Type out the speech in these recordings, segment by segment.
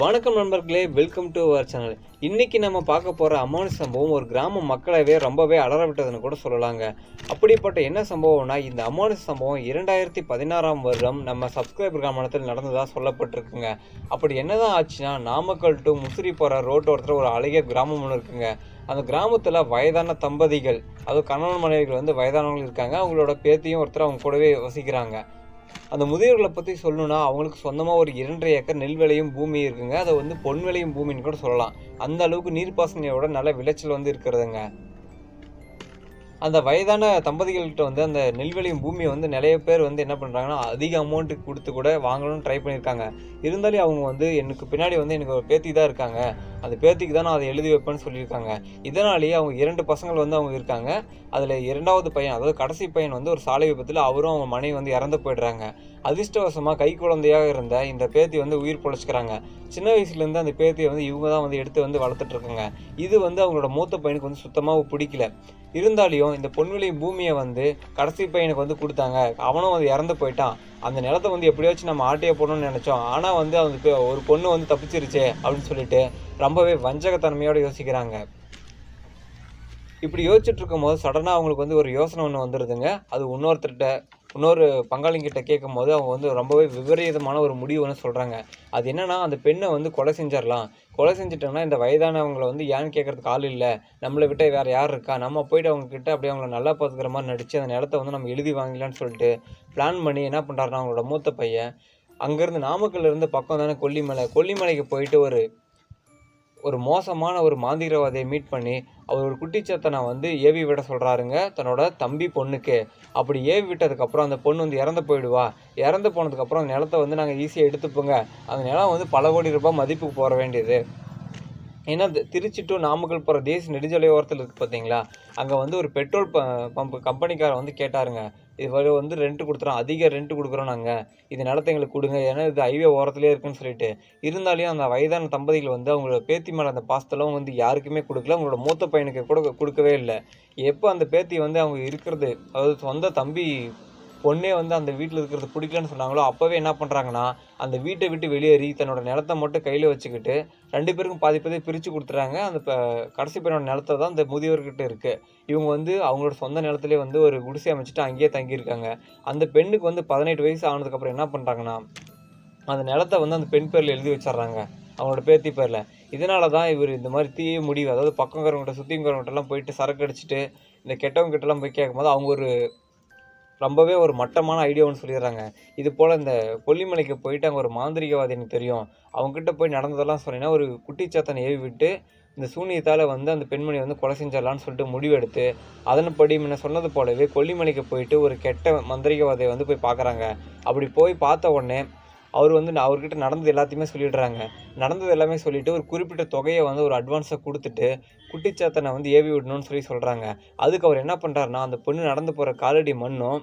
வணக்கம் நண்பர்களே welcome to our channel இன்றைக்கி நம்ம பார்க்க போகிற அமானு சம்பவம் ஒரு கிராம மக்களவே ரொம்பவே அலற விட்டதுன்னு கூட சொல்லலாங்க. அப்படிப்பட்ட என்ன சம்பவம்னா இந்த அமானு சம்பவம் இரண்டாயிரத்தி பதினாறாம் வருடம் நம்ம சப்ஸ்கிரைபர் கிராமத்தில் நடந்ததாக சொல்லப்பட்டிருக்குங்க. அப்படி என்னதான் ஆச்சுன்னா நாமக்கல் டு முசிறி போகிற ரோட்டோரத்தில் ஒரு அழகிய கிராமம் ஒன்று இருக்குங்க. அந்த கிராமத்தில் வயதான தம்பதிகள் அதுவும் கணவன் மனைவிகள் வந்து வயதானவங்க இருக்காங்க. அவங்களோட பேத்தியும் ஒருத்தர் அவங்க கூடவே வசிக்கிறாங்க. அந்த முதியோர்களை பற்றி சொல்லணும்னா அவங்களுக்கு சொந்தமாக ஒரு இரண்டரை ஏக்கர் நெல் விளையும் பூமி இருக்குங்க. அதை வந்து பொன் விளையும் பூமின்னு கூட சொல்லலாம். அந்த அளவுக்கு நீர்ப்பாசனையோட நல்ல விளைச்சல் வந்து இருக்கிறதுங்க. அந்த வயதான தம்பதிகள்கிட்ட வந்து அந்த நெல்வெளியும் பூமியை வந்து நிறைய பேர் வந்து என்ன பண்ணுறாங்கன்னா அதிக அமௌண்ட்டுக்கு கொடுத்து கூட வாங்கணும்னு ட்ரை பண்ணியிருக்காங்க. இருந்தாலும் அவங்க வந்து எனக்கு பின்னாடி வந்து எனக்கு ஒரு பேத்தி தான் இருக்காங்க. அந்த பேத்திக்கு தான் நான் அதை எழுதி வைப்பேன்னு சொல்லியிருக்காங்க. இதனாலேயே அவங்க இரண்டு பசங்கள் வந்து அவங்க இருக்காங்க. அதில் இரண்டாவது பையன் அதாவது கடைசி பையன் வந்து ஒரு சாலை விபத்தில் அவரும் அவங்க மனைவி வந்து இறந்து போயிடுறாங்க. அதிர்ஷ்டவசமாக கை குழந்தையாக இருந்த இந்த பேத்தி வந்து உயிர் பொழைச்சிக்கிறாங்க. சின்ன வயசுலேருந்து அந்த பேத்தியை வந்து இவங்க தான் வந்து எடுத்து வந்து வளர்த்துட்ருக்காங்க இது வந்து அவங்களோட மூத்த பையனுக்கு வந்து சுத்தமாக பிடிக்கல. இருந்தாலையும் இந்த பொன்விளை பூமியை வந்து கடைசி பையனுக்கு வந்து கொடுத்தாங்க. அவனும் வந்து இறந்து போயிட்டான். அந்த நிலத்தை வந்து எப்படியாச்சும் நம்ம ஆட்டையை போடணும்னு நினச்சோம். ஆனால் வந்து அவனுக்கு ஒரு பொண்ணு வந்து தப்பிச்சிருச்சே அப்படின்னு சொல்லிட்டு ரொம்பவே வஞ்சகத்தன்மையோடு யோசிக்கிறாங்க. இப்படி யோசிச்சுட்டு இருக்கும்போது சடனாக அவங்களுக்கு வந்து ஒரு யோசனை ஒன்று வந்துடுதுங்க அது இன்னொருத்தர்கிட்ட இன்னொரு பங்காளிங்கிட்ட கேட்கும் போது அவங்க வந்து ரொம்பவே விபரீதமான ஒரு முடிவு ஒன்று சொல்கிறாங்க அது என்னென்னா அந்த பெண்ணை வந்து கொலை செஞ்சிடலாம். கொலை செஞ்சிட்டோம்னா இந்த வயதானவங்களை வந்து ஏன்னு கேட்கறதுக்கு ஆள் இல்லை. நம்மளை விட்டு வேறு யார் இருக்கா? நம்ம போயிட்டு அவங்கக்கிட்ட அப்படியே அவங்கள நல்லா பார்த்துக்கிற மாதிரி நடித்து அந்த நிலத்தை வந்து நம்ம எழுதி வாங்கலாம்னு சொல்லிட்டு பிளான் பண்ணி என்ன பண்ணுறாருன்னா அவங்களோட மூத்த பையன் அங்கேருந்து நாமக்கல்லேருந்து பக்கம் தானே கொல்லிமலை. கொல்லிமலைக்கு போயிட்டு ஒரு ஒரு மோசமான ஒரு மாந்திரவாதியை மீட் பண்ணி அவர் ஒரு குட்டிச்சத்தனை வந்து ஏவி விட சொல்கிறாருங்க தன்னோட தம்பி பொண்ணுக்கு. அப்படி ஏவி விட்டதுக்கப்புறம் அந்த பொண்ணு வந்து இறந்து போயிடுவா. இறந்து போனதுக்கப்புறம் நிலத்தை வந்து நாங்கள் ஈஸியாக எடுத்துப்போங்க. அந்த நிலம் வந்து பல கோடி ரூபாய் மதிப்புக்கு போக வேண்டியது. ஏன்னா திருச்சி டு நாமக்கல் போகிற தேசிய நெடுஞ்சாலை ஓரத்தில் இருக்குது பார்த்தீங்களா அங்கே வந்து ஒரு பெட்ரோல் ப பம்ப் கம்பெனிக்காரர் வந்து கேட்டாருங்க. இது வரை வந்து ரெண்ட் கொடுத்துறோம். அதிக ரெண்ட் கொடுக்குறோம் நாங்கள் இது நிலத்தை எங்களுக்கு கொடுங்க. ஏன்னா இது ஹைவே ஓரத்துலேயே இருக்குன்னு சொல்லிட்டு. இருந்தாலையும் அந்த வயதான தம்பதிகள் வந்து அவங்களோட பேத்தி மேலே அந்த பாசத்தெல்லாம் வந்து யாருக்குமே கொடுக்கல. அவங்களோட மூத்த பையனுக்கு கூட கொடுக்கவே இல்லை. எப்போ அந்த பேத்தி வந்து அவங்க இருக்கிறது அதாவது சொந்த தம்பி பொண்ணே வந்து அந்த வீட்டில் இருக்கிறது பிடிக்கலன்னு சொன்னாங்களோ அப்போவே என்ன பண்ணுறாங்கன்னா அந்த வீட்டை விட்டு வெளியேறி தன்னோட நிலத்தை மட்டும் கையில் வச்சுக்கிட்டு ரெண்டு பேருக்கும் பாதி பாதி பிரித்து கொடுத்துறாங்க. அந்த இப்போ கடைசி பெண்ணோட நிலத்தை தான் அந்த முதியோர்கிட்ட இருக்குது இவங்க வந்து அவங்களோட சொந்த நிலத்திலே வந்து ஒரு குடிசை அமைச்சிட்டு அங்கேயே தங்கியிருக்காங்க. அந்த பெண்ணுக்கு வந்து பதினெட்டு வயசு ஆனதுக்கப்புறம் என்ன பண்ணுறாங்கன்னா அந்த நிலத்தை வந்து அந்த பெண் பேரில் எழுதி வச்சிட்றாங்க. அவங்களோட பேத்தி பேரில். இதனால தான் இவர் இந்த மாதிரி தீய முடிவு அதாவது பக்கங்கிறவங்ககிட்ட சுற்றிங்கிறவங்ககிட்டலாம் போயிட்டு சரக்கு அடிச்சுட்டு இந்த கெட்டவங்க கிட்டலாம் போய் கேட்கும்போது அவங்க ஒரு ரொம்பவே ஒரு மட்டமான ஐடியா ஒன்று சொல்லிடுறாங்க. இது போல் இந்த கொல்லிமலைக்கு போயிட்டு அங்கே ஒரு மாந்திரிகவாதி எனக்கு தெரியும். அவங்ககிட்ட போய் நடந்ததெல்லாம் சொன்னீங்கன்னா ஒரு குட்டிச்சாத்தனை ஏவி விட்டு இந்த சூனியத்தால் வந்து அந்த பெண்மணி வந்து கொலை செஞ்சிடலான்னு சொல்லிட்டு முடிவெடுத்து அதன்படி முன்ன சொன்னது போலவே கொல்லிமலைக்கு போயிட்டு ஒரு கெட்ட மந்திரிகவாதியை வந்து போய் பார்க்குறாங்க. அப்படி போய் பார்த்த உடனே அவர் வந்து நான் அவர்கிட்ட நடந்தது எல்லாத்தையுமே சொல்லிடுறாங்க. நடந்தது எல்லாமே சொல்லிவிட்டு ஒரு குறிப்பிட்ட தொகையை வந்து ஒரு அட்வான்ஸாக கொடுத்துட்டு குட்டிச்சாத்தனை வந்து ஏவி விடணும்னு சொல்லி சொல்கிறாங்க அதுக்கு அவர் என்ன பண்ணுறாருன்னா அந்த பொண்ணு நடந்து போகிற காலடி மண்ணும்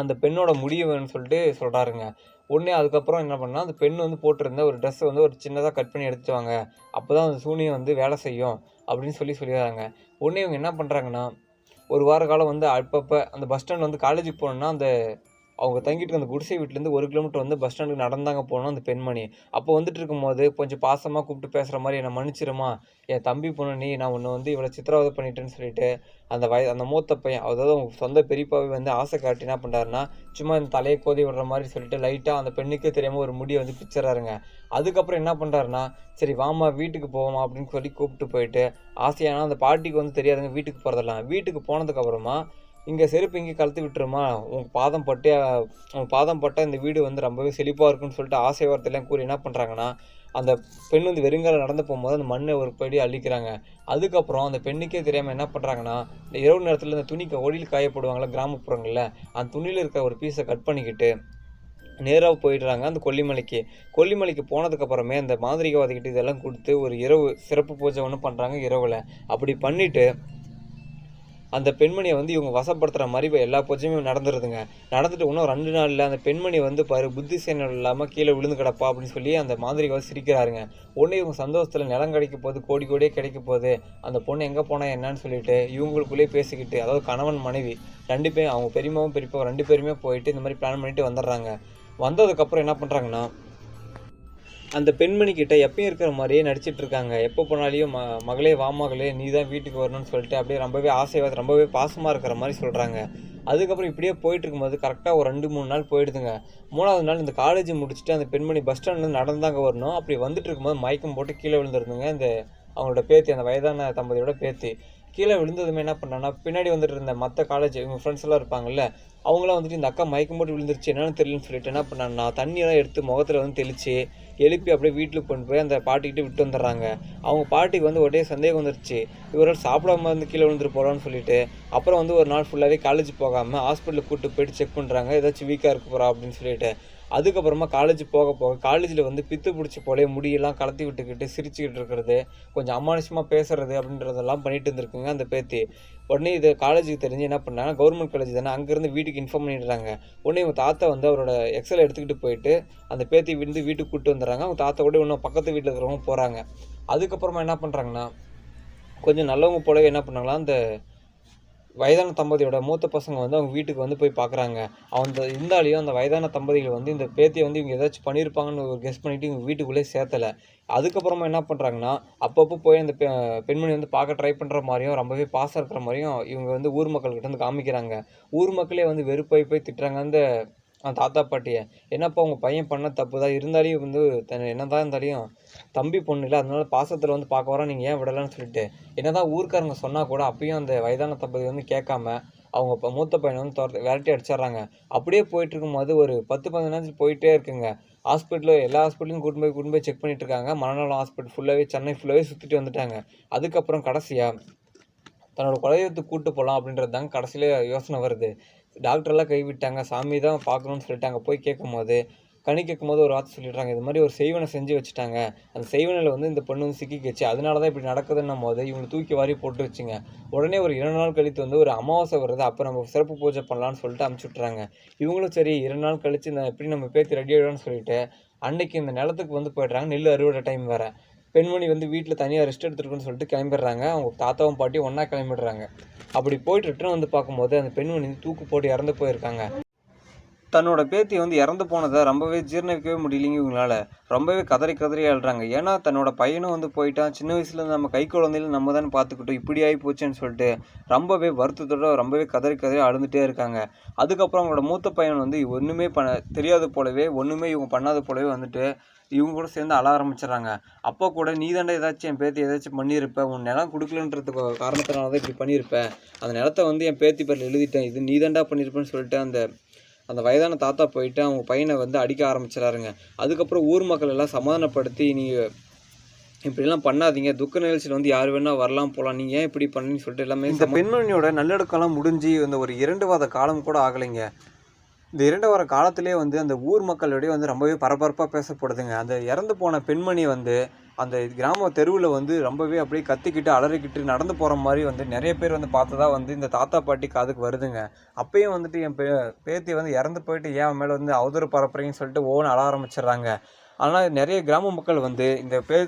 அந்த பெண்ணோட முடிவுன்னு சொல்லிட்டு சொல்கிறாருங்க உடனே அதுக்கப்புறம் என்ன பண்ணால் அந்த பெண் வந்து போட்டிருந்த ஒரு ட்ரெஸ்ஸை வந்து ஒரு சின்னதாக கட் பண்ணி எடுத்துட்டு வாங்க. அப்போ தான் அந்த சூனியம் வந்து வேலை செய்யும் அப்படின்னு சொல்லி சொல்லிடுறாங்க. உடனே இவங்க என்ன பண்ணுறாங்கன்னா ஒரு வார காலம் வந்து அப்பப்போ அந்த பஸ் ஸ்டாண்ட் வந்து காலேஜுக்கு போகணுன்னா அந்த அவங்க தங்கிட்டு இருந்த அந்த குடிசை வீட்டிலேருந்து ஒரு கிலோமீட்டர் வந்து பஸ் ஸ்டாண்டுக்கு நடந்தாங்க போனோம் அந்த பெண்மணி. அப்போ வந்துட்டு இருக்கும்போது கொஞ்சம் பாசமாக கூப்பிட்டு பேசுகிற மாதிரி என்னை மன்னிச்சிருமா? என் தம்பி பொண்ணு நீ நான் உன்னை வந்து இவ்வளோ சித்திரவதை பண்ணிட்டேன்னு சொல்லிட்டு அந்த வய அந்த மூத்த பையன் அதாவது அவங்க சொந்த பெரியப்பாவே வந்து ஆசை காட்டி என்ன பண்ணுறாருன்னா சும்மா இந்த தலையை கோதி விடுற மாதிரி சொல்லிட்டு லைட்டாக அந்த பெண்ணுக்கே தெரியாமல் ஒரு முடியை வந்து பிச்சிடறாருங்க அதுக்கப்புறம் என்ன பண்ணுறாருன்னா சரி வாமா வீட்டுக்கு போவோமா? அப்படின்னு சொல்லி கூப்பிட்டு போயிட்டு ஆசையானா அந்த பாட்டிக்கு வந்து தெரியாதுங்க வீட்டுக்கு போகிறதெல்லாம் வீட்டுக்கு போனதுக்கப்புறமா இங்கே செருப்பு இங்கே கழுத்து விட்டுருமா? உங்கள் பாதம் பட்டு உன் பாதம் பட்ட இந்த வீடு வந்து ரொம்பவே செழிப்பாக இருக்குன்னு சொல்லிட்டு ஆசை வார்த்தையெல்லாம் கூறி என்ன பண்ணுறாங்கன்னா அந்த பெண் வந்து வெறுங்கால நடந்து போகும்போது அந்த மண்ணை ஒரு படி அழிக்கிறாங்க அதுக்கப்புறம் அந்த பெண்ணுக்கே தெரியாமல் என்ன பண்ணுறாங்கன்னா இந்த இரவு நேரத்தில் இந்த துணிக்கு ஒடியில் காயப்படுவாங்களா கிராமப்புறங்களில் அந்த துணியில் இருக்கிற ஒரு பீஸை கட் பண்ணிக்கிட்டு நேராக போயிடுறாங்க அந்த கொல்லிமலைக்கு. கொல்லிமலைக்கு போனதுக்கப்புறமே அந்த மாந்திரிகவாதிகிட்ட இதெல்லாம் கொடுத்து ஒரு இரவு சிறப்பு பூஜை ஒன்று பண்ணுறாங்க இரவில். அப்படி பண்ணிவிட்டு அந்த பெண்மணியை வந்து இவங்க வசப்படுத்துகிற மாதிரி இப்போ எல்லா பொஜையுமே நடந்துருதுங்க. நடந்துட்டு இன்னும் ரெண்டு நாளில் அந்த பெண்மணி வந்து பாரு புத்தி சேனம் இல்லாமல் கீழே விழுந்து கிடப்பா அப்படின்னு சொல்லி அந்த மாதிரிக்காக சிரிக்கிறாருங்க. உடனே இவங்க சந்தோஷத்தில் நிலம் கிடைக்க போகுது கோடி கோடியே கிடைக்க போகுது. அந்த பொண்ணு எங்கே போனால் என்னன்னு சொல்லிட்டு இவங்களுக்குள்ளேயே பேசிக்கிட்டு அதாவது கணவன் மனைவி ரெண்டு பேரும் அவங்க பெரியமாவும் பெரியப்பாவும் ரெண்டு பேருமே போயிட்டு இந்த மாதிரி பிளான் பண்ணிட்டு வந்துடுறாங்க. வந்ததுக்கப்புறம் என்ன பண்ணுறாங்கன்னா அந்த பெண்மணி கிட்ட எப்பயும் இருக்கிற மாதிரியே நடிச்சிட்டு இருக்காங்க எப்போ போனாலையும் ம மகளே வா மகளே நீ தான் வீட்டுக்கு வரணும்னு சொல்லிட்டு அப்படியே ரொம்பவே ஆசையாக ரொம்பவே பாசமாக இருக்கிற மாதிரி சொல்கிறாங்க அதுக்கப்புறம் இப்படியே போயிட்டு இருக்கும்போது கரெக்டாக ஒரு ரெண்டு மூணு நாள் போயிடுதுங்க. மூணாவது நாள் இந்த காலேஜ் முடிச்சுட்டு அந்த பெண்மணி பஸ் ஸ்டாண்ட்லேருந்து நடந்தாங்க வரணும். அப்படி வந்துட்டு இருக்கும்போது மயக்கம் போட்டு கீழே விழுந்துருந்துங்க இந்த அவங்களோட பேத்தி அந்த வயதான தம்பதியோட பேத்தி. கீழே விழுந்ததுமே என்ன பண்ணான்னா பின்னாடி வந்துட்டு இருந்த மற்ற காலேஜ் இவங்க ஃப்ரெண்ட்ஸ் எல்லாம் இருப்பாங்கல்ல அவங்களாம் வந்துட்டு இந்த அக்கா மயக்கம் போட்டு விழுந்துருச்சு என்னன்னு தெரியலன்னு சொல்லிட்டு என்ன பண்ணான்னா தண்ணியெல்லாம் எடுத்து முகத்தில் வந்து தெளித்து எழுப்பி அப்படியே வீட்டில் கொண்டு போய் அந்த பாட்டிக்கிட்டே விட்டு வந்துடுறாங்க. அவங்க பாட்டிக்கு வந்து ஒரே சந்தேகம் வந்துருச்சு. இவரால் சாப்பிடாம வந்து கீழே விழுந்துட்டு போகிறான்னு சொல்லிட்டு அப்புறம் வந்து ஒரு நாள் ஃபுல்லாகவே காலேஜ் போகாமல் ஹாஸ்பிட்டலுக்கு கூப்பிட்டு போயிட்டு செக் பண்ணுறாங்க ஏதாச்சும் வீக்காக இருக்க போகிறா அப்படின்னு சொல்லிட்டு. அதுக்கப்புறமா காலேஜ் போக போக காலேஜில் வந்து பித்து பிடிச்சி போலே முடியெல்லாம் கலத்தி விட்டுக்கிட்டு சிரிச்சுக்கிட்டு இருக்கிறது கொஞ்சம் அமானுஷமாக பேசுறது அப்படின்றதெல்லாம் பண்ணிட்டு இருந்திருக்குங்க அந்த பேத்தி. உடனே இது காலேஜுக்கு தெரிஞ்சு என்ன பண்ணாங்க கவர்மெண்ட் காலேஜ் தானே அங்கேருந்து வீட்டுக்கு இன்ஃபார்ம் பண்ணிடுறாங்க. உடனே இவங்க தாத்தா வந்து அவரோட எக்ஸல் எடுத்துக்கிட்டு போயிட்டு அந்த பேத்தி வந்து வீட்டுக்கு கூப்பிட்டு வந்துடுறாங்க. அவங்க தாத்தா கூட இன்னும் பக்கத்து வீட்டில் இருக்கிறவங்க போகிறாங்க அதுக்கப்புறமா என்ன பண்ணுறாங்கன்னா கொஞ்சம் நல்லவங்க போலவே என்ன பண்ணாங்களா அந்த வயதான தம்பதியோட மூத்த பசங்க வந்து அவங்க வீட்டுக்கு வந்து போய் பார்க்குறாங்க அந்த இருந்தாலையும் அந்த வயதான தம்பதிகள் வந்து இந்த பேத்தியை வந்து இவங்க ஏதாச்சும் பண்ணியிருப்பாங்கன்னு ஒரு கெஸ் பண்ணிட்டு இவங்க வீட்டுக்குள்ளே சேர்த்தலை. அதுக்கப்புறமா என்ன பண்ணுறாங்கன்னா அப்பப்போ போய் அந்த பெ பெண்மணி வந்து பார்க்க ட்ரை பண்ணுற மாதிரியும் ரொம்பவே பாசம் இருக்கிற மாதிரியும் இவங்க வந்து ஊர் மக்கள்கிட்ட வந்து காமிக்கிறாங்க. ஊர் மக்களே வந்து வெறுப்பாய் போய் திட்டுறாங்க. அந்த தாத்தா பாட்டியை என்னப்பா உங்கள் பையன் பண்ண தப்பு தான் இருந்தாலையும் வந்து தன் என்ன தான் இருந்தாலையும் தம்பி பொண்ணு இல்லை அதனால பாசத்தில் வந்து பார்க்க வரோம் நீங்கள் ஏன் விடலன்னு சொல்லிட்டு. என்னதான் ஊர்க்காரங்க சொன்னால் கூட அப்பயும் அந்த வயதான தம்பதி வந்து கேட்காம அவங்க இப்போ மூத்த பையனை வந்து துரத்து விரட்டி அடிச்சிடுறாங்க. அப்படியே போயிட்டு இருக்கும்போது ஒரு பத்து பதினஞ்சு போயிட்டே இருக்குங்க. ஹாஸ்பிட்டலில் எல்லா ஹாஸ்பிட்டலையும் கூட்டு போய் கூட்டு போய் செக் பண்ணிட்டு இருக்காங்க மனநலம் ஹாஸ்பிட்டல் ஃபுல்லாகவே சென்னை ஃபுல்லாகவே சுற்றிட்டு வந்துட்டாங்க. அதுக்கப்புறம் கடைசியாக தன்னோட குலதெய்வத்துக்கு கூட்டு போகலாம் அப்படின்றது தாங்க கடைசியில் யோசனை வருது. டாக்டர்லாம் கைவிட்டாங்க சாமி தான் பார்க்கணும்னு சொல்லிட்டாங்க. போய் கேட்கும்போது கனி கேட்கும்போது ஒரு வார்த்தை சொல்லிடுறாங்க. இது மாதிரி ஒரு செய்வனை செஞ்சு வச்சுட்டாங்க. அந்த செய்வனையில் வந்து இந்த பொண்ணு வந்து சிக்கிக்கிச்சு. அதனால தான் இப்படி நடக்குதுன்னும் போது இவங்க தூக்கி வாரி போட்டு வச்சுங்க. உடனே ஒரு இரண்டு நாள் கழித்து வந்து ஒரு அமாவாசை வருது. அப்போ நம்ம சிறப்பு பூஜை பண்ணலான்னு சொல்லிட்டு அமுச்சு விட்றாங்க இவங்களும் சரி இரண்டு நாள் கழித்து இந்த எப்படி நம்ம பேத்து ரெடி ஆகிடும்னு சொல்லிட்டு அன்னைக்கு இந்த நிலத்துக்கு வந்து போயிடுறாங்க. நெல் அறுவடை டைம் வேறு. பெண்மணி வந்து வீட்டில் தனியாக ரெஸ்ட் எடுத்துருக்குன்னு சொல்லிட்டு கிளம்பிடுறாங்க. அவங்க தாத்தாவும் பாட்டியும் ஒன்றா கிளம்பிடுறாங்க. அப்படி போயிட்டு ரிட்டர்ன் வந்து பார்க்கும்போது அந்த பெண்மணி வந்து தூக்கு போட்டு இறந்து போயிருக்காங்க. தன்னோட பேத்தி வந்து இறந்து போனதை ரொம்பவே ஜீர்ணிக்கவே முடியலைங்க இவங்களால. ரொம்பவே கதறி கதறி ஆள்றாங்க. ஏன்னா தன்னோட பையனும் வந்து போயிட்டான். சின்ன வயசுல நம்ம கை குழந்தையில நம்ம தானே பார்த்துக்கிட்டோம். இப்படி ஆகி போச்சுன்னு சொல்லிட்டு ரொம்பவே வருத்தத்தோட ரொம்பவே கதறி கதறி அழுந்துட்டே இருக்காங்க. அதுக்கப்புறம் அவங்களோட மூத்த பையன் வந்து ஒன்றுமே பண்ண தெரியாத போலவே ஒன்றுமே இவங்க பண்ணாத போலவே வந்துட்டு இவங்க கூட சேர்ந்து அழ ஆரம்பிச்சிடறாங்க. அப்போ கூட நீ தாண்டா ஏதாச்சும் என் பேத்தி ஏதாச்சும் பண்ணியிருப்ப? உன் நிலம் கொடுக்கலன்றதுக்கு காரணத்தினால தான் இப்படி பண்ணியிருப்பேன் அந்த நிலத்த வந்து என் பேத்தி பேரில் எழுதிட்டேன். இது நீ தாண்டா பண்ணியிருப்பேன்னு சொல்லிட்டு அந்த அந்த வயதான தாத்தா போயிட்டு அவங்க பையனை வந்து அடிக்க ஆரம்பிச்சிடாருங்க அதுக்கப்புறம் ஊர் மக்கள் எல்லாம் சமாதானப்படுத்தி நீ இப்படிலாம் பண்ணாதீங்க. துக்க நிகழ்ச்சியில் வந்து யார் வேணால் வரலாம் போகலாம் நீங்கள் ஏன் இப்படி பண்ணுன்னு சொல்லிட்டு எல்லாமே இந்த பெண்மணியோட நல்லடக்கெல்லாம் முடிஞ்சு இந்த ஒரு இரண்டு வாத காலம் கூட ஆகலைங்க. இந்த இரண்டு வார காலத்திலே வந்து அந்த ஊர் மக்களிடையே வந்து ரொம்பவே பரபரப்பாக பேசப்படுதுங்க. அந்த இறந்து போன பெண்மணி வந்து அந்த கிராம தெருவில் வந்து ரொம்பவே அப்படியே கத்திக்கிட்டு அலறிக்கிட்டு நடந்து போகிற மாதிரி வந்து நிறைய பேர் வந்து பார்த்ததா வந்து இந்த தாத்தா பாட்டி காதுக்கு வருதுங்க. அப்பயும் வந்துட்டு என் பே பேத்தி வந்து இறந்து போயிட்டு ஏன் மேலே வந்து அவதூறு பரப்புறீங்கன்னு சொல்லிட்டு ஓன அழ ஆரம்பிச்சிடுறாங்க. ஆனால் நிறைய கிராம மக்கள் வந்து இந்த பே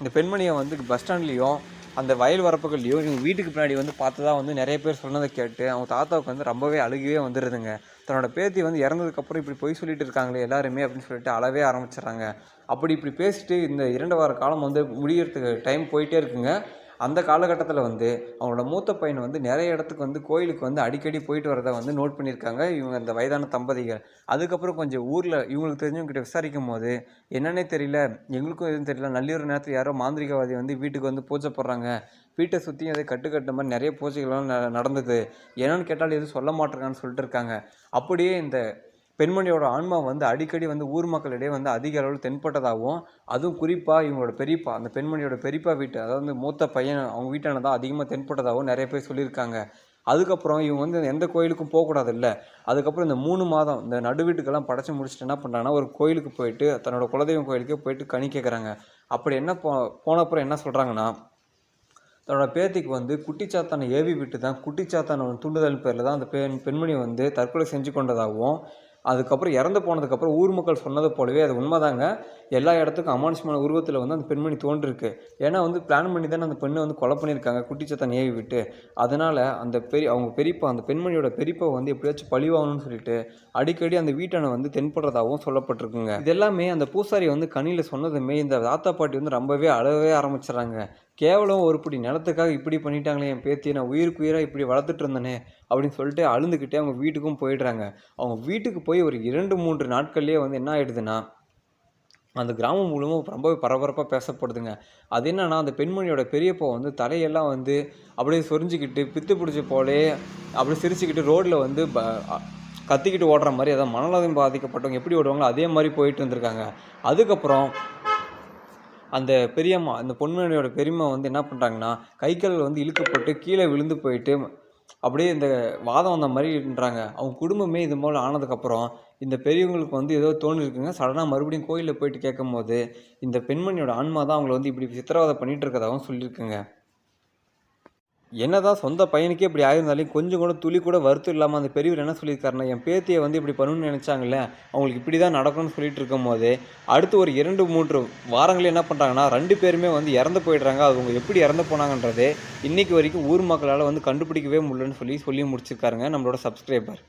இந்த பெண்மணியை வந்து பஸ் ஸ்டாண்ட்லேயும் அந்த வயல் வரப்புகள்லையும் இவங்க வீட்டுக்கு பின்னாடி வந்து பார்த்து தான் வந்து நிறைய பேர் சொன்னதை கேட்டு அவங்க தாத்தாவுக்கு வந்து ரொம்பவே அழுகவே வந்துடுதுங்க தன்னோட பேத்தி வந்து இறந்ததுக்கப்புறம் இப்படி பொய் சொல்லிட்டு இருக்காங்களே எல்லாருமே அப்படின்னு சொல்லிட்டு அளவே ஆரம்பிச்சிடுறாங்க. அப்படி இப்படி பேசிட்டு இந்த இரண்டு வார காலம் வந்து முடியறதுக்கு டைம் போயிட்டே இருக்குங்க. அந்த காலகட்டத்தில் வந்து அவங்களோட மூத்த பையன் வந்து நிறைய இடத்துக்கு வந்து கோயிலுக்கு வந்து அடிக்கடி போயிட்டு வரதை வந்து நோட் பண்ணியிருக்காங்க. இவங்க இந்த வயதான தம்பதிகள். அதுக்கப்புறம் கொஞ்சம் ஊரில் இவங்களுக்கு தெரிஞ்சவங்க கிட்ட விசாரிக்கும் போது என்னன்னே தெரியல எங்களுக்கும் எதுவும் தெரியல. நள்ளிரவு நேரத்தில் யாரோ மாந்திரிகவாதி வந்து வீட்டுக்கு வந்து பூஜை போடுறாங்க. வீட்டை சுற்றியும் அதை கட்டுக்கட்ட மாதிரி நிறைய பூஜைகள்லாம் ந- நடந்தது. என்னன்னு கேட்டாலும் எதுவும் சொல்ல மாட்டேறாங்கன்னு சொல்லிட்டு இருக்காங்க. அப்படியே இந்த பெண்மணியோட ஆன்மா வந்து அடிக்கடி வந்து ஊர் மக்களிடையே வந்து அதிக அளவில் தென்பட்டதாகவும் அதுவும் குறிப்பாக இவங்களோட பெரியப்பா அந்த பெண்மணியோட பெரியப்பா வீட்டு அதாவது வந்து மூத்த பையன் அவங்க வீட்டான தான் அதிகமாக தென்பட்டதாகவும் நிறைய பேர் சொல்லியிருக்காங்க. அதுக்கப்புறம் இவங்க வந்து எந்த கோயிலுக்கும் போகக்கூடாது இல்லை அதுக்கப்புறம் இந்த மூணு மாதம் இந்த நடு வீட்டுக்கெல்லாம் படைச்சு முடிச்சுட்டு என்ன பண்ணுறாங்கன்னா ஒரு கோயிலுக்கு போயிட்டு தன்னோட குலதெய்வம் கோயிலுக்கே போயிட்டு கனி கேட்குறாங்க அப்படி என்ன போ போனப்புறம் என்ன சொல்கிறாங்கன்னா தன்னோட பேத்திக்கு வந்து குட்டிச்சாத்தானை ஏவி விட்டு தான் குட்டிச்சாத்தானோட தூண்டுதல் பேரில் தான் அந்த பெண் பெண்மணி வந்து தற்கொலை செஞ்சு கொண்டதாகவும் அதுக்கப்புறம் இறந்து போனதுக்கப்புறம் ஊர் மக்கள் சொன்னது போலவே அது உண்மைதாங்க. எல்லா இடத்துக்கும் அமானுஷமான உருவத்தில் வந்து அந்த பெண்மணி தோன்றிருக்கு. ஏன்னா வந்து பிளான் பண்ணி தானே அந்த பெண்ணை வந்து கொலை பண்ணியிருக்காங்க குட்டிச்சத்தன் ஏவி விட்டு. அதனால் அந்த பெரிய அவங்க பெரியப்பா அந்த பெண்மணியோட பெரியப்பா வந்து எப்படியாச்சும் பழிவாகணும்னு சொல்லிட்டு அடிக்கடி அந்த வீட்டனை வந்து தென்படுறதாகவும் சொல்லப்பட்டிருக்குங்க. இது எல்லாமே அந்த பூசாரி வந்து கனியில் சொன்னதுமே இந்த தாத்தா பாட்டி வந்து ரொம்பவே அழவே ஆரம்பிச்சிடுறாங்க. கேவலம் ஒரு பிடி நிலத்துக்காக இப்படி பண்ணிட்டாங்களே என் பேத்தி நான் உயிருக்கு உயிராக இப்படி வளர்த்துட்டு இருந்தேனே அப்படின்னு சொல்லிட்டு அழுந்துக்கிட்டே அவங்க வீட்டுக்கும் போயிடுறாங்க. அவங்க வீட்டுக்கு போய் ஒரு இரண்டு மூன்று நாட்கள்லேயே வந்து என்ன ஆகிடுதுன்னா அந்த கிராமம் மூலமாக ரொம்பவே பரபரப்பாக பேசப்படுதுங்க. அது என்னென்னா அந்த பெண்மணியோட பெரியப்பா வந்து தலையெல்லாம் வந்து அப்படியே சொரிஞ்சிக்கிட்டு பித்து பிடிச்ச போலே அப்படியே சிரிச்சுக்கிட்டு ரோட்டில் வந்து ப கத்திக்கிட்டு ஓடுற மாதிரி அதான் மனநலம் பாதிக்கப்பட்டவங்க எப்படி ஓடுவாங்களோ அதே மாதிரி போயிட்டு இருந்திருக்காங்க. அதுக்கப்புறம் அந்த பெரியம்மா அந்த பொன்மணியோட பெரியம்மா வந்து என்ன பண்ணுறாங்கன்னா கை கால் வந்து இழுக்கப்பட்டு கீழே விழுந்து போயிட்டு அப்படியே இந்த வாதம் வந்த மாதிரின்றாங்க. அவங்க குடும்பமே இது போல் ஆனதுக்கப்புறம் இந்த பெரியவங்களுக்கு வந்து ஏதோ தோணிருக்குங்க சடனாக மறுபடியும் கோயிலில் போயிட்டு கேட்கும்போது இந்த பெண்மணியோட ஆன்மா தான் அவங்கள வந்து இப்படி சித்திரவதை பண்ணிகிட்டு இருக்கதாகவும் சொல்லியிருக்குங்க. என்னதான் சொந்த பையனுக்கே இப்படி ஆயிருந்தாலும் கொஞ்சம் கூட துளி கூட வருத்தம் இல்லாமல் அந்த பெரியவர் என்ன சொல்லியிருக்காருன்னா என் பேத்தியை வந்து இப்படி பண்ணணும்னு நினச்சாங்கல்ல அவங்களுக்கு இப்படி தான் நடக்கணும்னு சொல்லிட்டு இருக்கும்போது அடுத்து ஒரு இரண்டு மூன்று வாரங்களே என்ன பண்ணுறாங்கன்னா ரெண்டு பேருமே வந்து இறந்து போயிடுறாங்க. அவங்க எப்படி இறந்து போனாங்கன்றது இன்றைக்கி வரைக்கும் ஊர் மக்களால் வந்து கண்டுபிடிக்கவே முடியலன்னு சொல்லி சொல்லி முடிச்சிருக்காருங்க நம்மளோட சப்ஸ்கிரைபர்